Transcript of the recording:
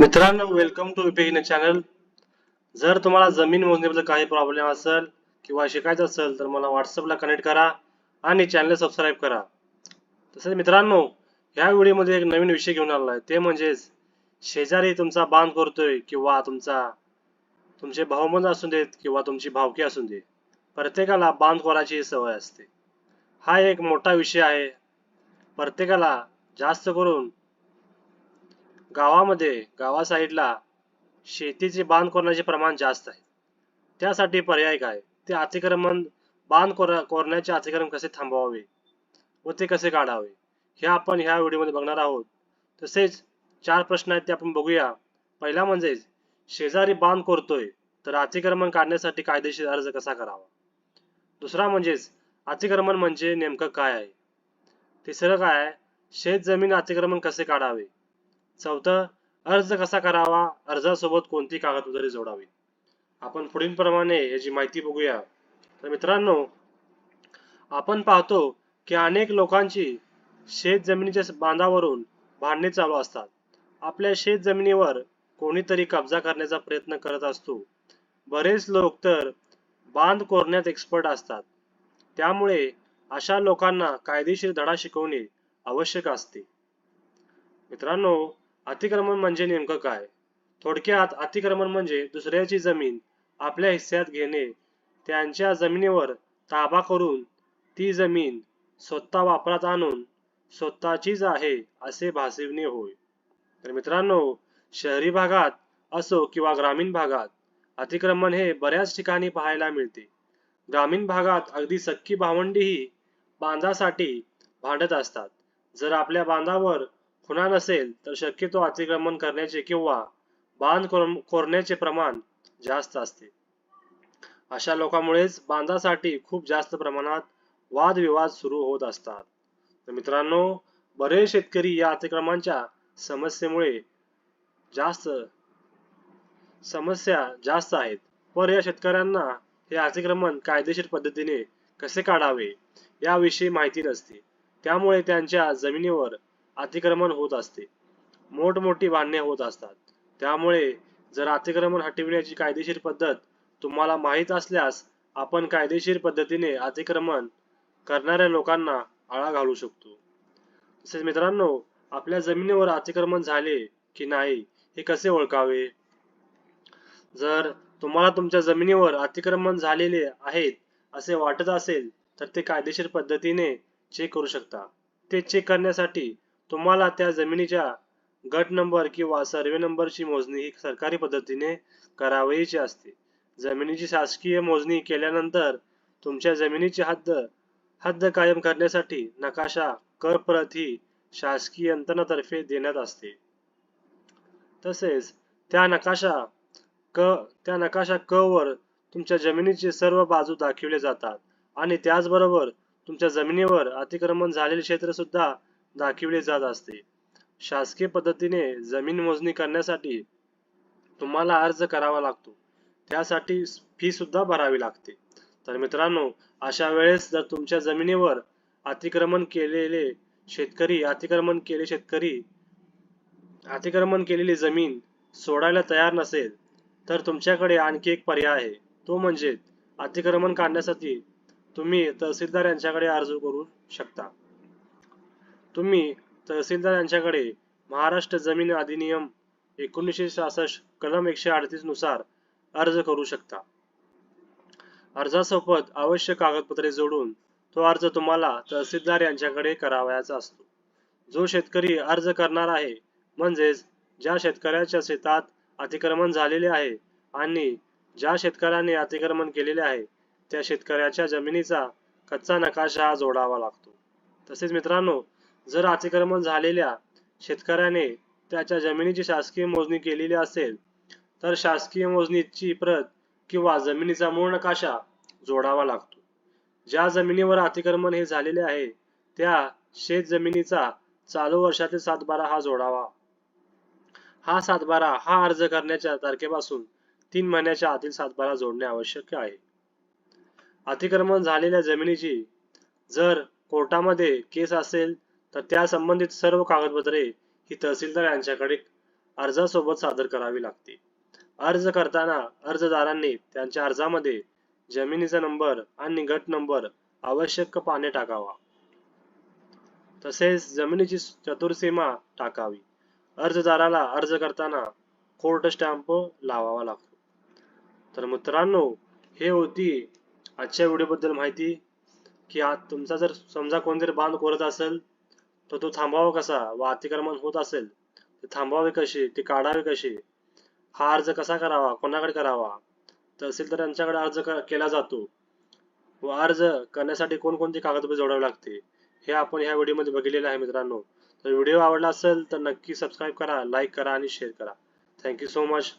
मित्रांनो welcome to Vipin channel जर तुम्हाला जमीन मोजण्याबद्दल काही प्रॉब्लेम असेल किंवा शिकायचं असेल तर मला व्हॉट्सअपला कनेक्ट करा आणि चॅनल सबस्क्राईब करा. तसेच मित्रांनो ह्या व्हिडिओमध्ये एक नवीन विषय घेऊन आला आहे. ते म्हणजेच शेजारी तुमचा बांध करतोय किंवा तुमचा तुमचे भाऊबंद असू देत किंवा तुमची भावकी असू दे प्रत्येकाला बांध करायची सवय असते. हा एक मोठा विषय आहे. प्रत्येकाला जास्त करून गावामध्ये गावा साईडला शेतीचे बांध कोरण्याचे प्रमाण जास्त आहे. त्यासाठी पर्याय काय? ते अतिक्रमण बांध कोर कोरण्याचे अतिक्रमण कसे थांबवावे व ते कसे काढावे? हे आपण ह्या व्हिडिओमध्ये बघणार आहोत. तसेच चार प्रश्न आहेत ते आपण बघूया. पहिला म्हणजे शेजारी बांध कोरतोय तर अतिक्रमण काढण्यासाठी कायदेशीर अर्ज कसा करावा? दुसरा म्हणजेच अतिक्रमण म्हणजे नेमकं काय आहे? तिसरं काय आहे? शेत जमीन अतिक्रमण कसे काढावे? चौथं अर्ज कसा करावा? अर्जासोबत कोणती कागदपत्रे जोडावी? आपण पुढील प्रमाणे याची माहिती बघूया. तर मित्रांनो आपण पाहतो की अनेक लोकांची शेत जमिनीच्या बांधावरून भांडणे चालू असतात. आपल्या शेत जमिनीवर कोणीतरी कब्जा करण्याचा प्रयत्न करत असतो. बरेच लोक तर बांध कोरण्यात एक्सपर्ट असतात. त्यामुळे अशा लोकांना कायदेशीर धडा शिकवणे आवश्यक असते. मित्रांनो अतिक्रमण म्हणजे नेमकं काय? थोडक्यात अतिक्रमण म्हणजे दुसऱ्याची जमीन आपल्या हिस्स्यात घेणे त्यांच्या जमिनीवर ताबा करून ती जमीन स्वतः वापरात आणून स्वतःचीच आहे असे भासविणे होय. तर मित्रांनो शहरी भागात असो किंवा ग्रामीण भागात अतिक्रमण हे बऱ्याच ठिकाणी पाहायला मिळते. ग्रामीण भागात अगदी सख्खी भावंडीही बांधासाठी भांडत असतात. जर आपल्या बांधावर खुणा नसेल तर शक्यतो अतिक्रमण करण्याचे किंवा बांध कोरण्याचे प्रमाण जास्त असते. अशा लोकांमुळेच बांधासाठी खूप जास्त प्रमाणात वादविवाद सुरू होत असतात. तर मित्रांनो बरेच शेतकरी या अतिक्रमणाच्या समस्येमुळे जास्त समस्या जास्त आहेत. पण या शेतकऱ्यांना हे अतिक्रमण कायदेशीर पद्धतीने कसे काढावे याविषयी माहिती नसते. त्यामुळे त्यांच्या जमिनीवर अतिक्रमण होत असते. मोठमोठी बांधणे होत असतात. त्यामुळे जर अतिक्रमण हटविण्याची कायदेशीर पद्धत तुम्हाला माहीत असल्यास आपण कायदेशीर पद्धतीने अतिक्रमण करणाऱ्या लोकांना आळा घालू शकतो. तसेच मित्रांनो आपल्या जमिनीवर अतिक्रमण झाले की नाही हे कसे ओळखावे? जर तुम्हाला तुमच्या जमिनीवर अतिक्रमण झालेले आहेत असे वाटत असेल तर ते कायदेशीर पद्धतीने चेक करू शकता. ते चेक करण्यासाठी तुम्हाला त्या जमिनीच्या गट नंबर किंवा सर्वे नंबरची मोजणी ही सरकारी पद्धतीने करावयाची असते. जमिनीची शासकीय मोजणी केल्यानंतर तुमच्या जमिनीची हद्द हद्द कायम करण्यासाठी नकाशा कर प्रत ही शासकीय यंत्रणेतर्फे देण्यात असते. तसेच त्या नकाशा क त्या नकाशा क वर तुमच्या जमिनीचे सर्व बाजू दाखविले जातात आणि त्याचबरोबर तुमच्या जमिनीवर अतिक्रमण झालेले क्षेत्र सुद्धा दाखविले जात असते. शासकीय पद्धतीने जमीन मोजणी करण्यासाठी तुम्हाला अर्ज करावा लागतो. त्यासाठी फी सुद्धा भरावी लागते. तर मित्रांनो अशा वेळेस जर तुमच्या जमिनीवर अतिक्रमण केलेले शेतकरी अतिक्रमण केले शेतकरी अतिक्रमण केलेली जमीन सोडायला तयार नसेल तर तुमच्याकडे आणखी एक पर्याय आहे. तो म्हणजे अतिक्रमण काढण्यासाठी तुम्ही तहसीलदार यांच्याकडे अर्ज करू शकता. तुम्ही तहसीलदार यांच्याकडे महाराष्ट्र जमीन अधिनियम एकोणीसशे सहासष्ट कलम एकशे अडतीसनुसार अर्ज करू शकता. अर्जासोबत आवश्यक कागदपत्रे जोडून तो अर्ज तुम्हाला तहसीलदार यांच्याकडे करावयाचा असतो. जो शेतकरी अर्ज करणार आहे म्हणजेच ज्या शेतकऱ्याच्या शेतात अतिक्रमण झालेले आहे आणि ज्या शेतकऱ्याने अतिक्रमण केलेले आहे त्या शेतकऱ्याच्या जमिनीचा कच्चा नकाशा जोडावा लागतो. तसेच मित्रांनो जर अतिक्रमण झालेल्या शेतकऱ्याने त्याच्या जमिनीची शासकीय मोजणी केलेली असेल तर शासकीय मोजणीची प्रत किंवा जमिनीचा मूळ नकाशा जोडावा लागतो. ज्या जमिनीवर अतिक्रमण हे झालेले आहे त्या शेत जमिनीचा चालू वर्षातील सातबारा हा जोडावा. हा सातबारा हा अर्ज करण्याच्या तारखेपासून तीन महिन्याच्या आतील सातबारा जोडणे आवश्यक आहे. अतिक्रमण झालेल्या जमिनीची जर कोर्टामध्ये केस असेल तर त्या संबंधित सर्व कागदपत्रे ही तहसीलदार यांच्याकडे अर्जासोबत सादर करावी लागते अर्ज करताना अर्जदारांनी त्यांच्या अर्जामध्ये जमिनीचा नंबर आणि गट नंबर आवश्यक पाने टाकावा. तसेच जमिनीची चतुर्सीमा टाकावी. अर्जदाराला अर्ज करताना कोर्ट स्टॅम्प लावावा लागतो. तर मित्रांनो हे होती आजच्या व्हिडिओबद्दल माहिती. की आज तुमचा जर समजा कोण बांध कोरत असेल तर तो थांबावा कसा? व अतिक्रमण होत असेल ते थांबवावे कशी? ते काढावे कशी? हा अर्ज कसा करावा? कोणाकडे करावा? तहसीलदार यांच्याकडे अर्ज केला जातो. व अर्ज करण्यासाठी कोणकोणती कागदपत्रे जोडावी लागते? हे आपण ह्या व्हिडिओमध्ये बघितलेलं आहे मित्रांनो. तर व्हिडिओ आवडला असेल तर नक्की सबस्क्राईब करा लाईक करा आणि शेअर करा. Thank you so much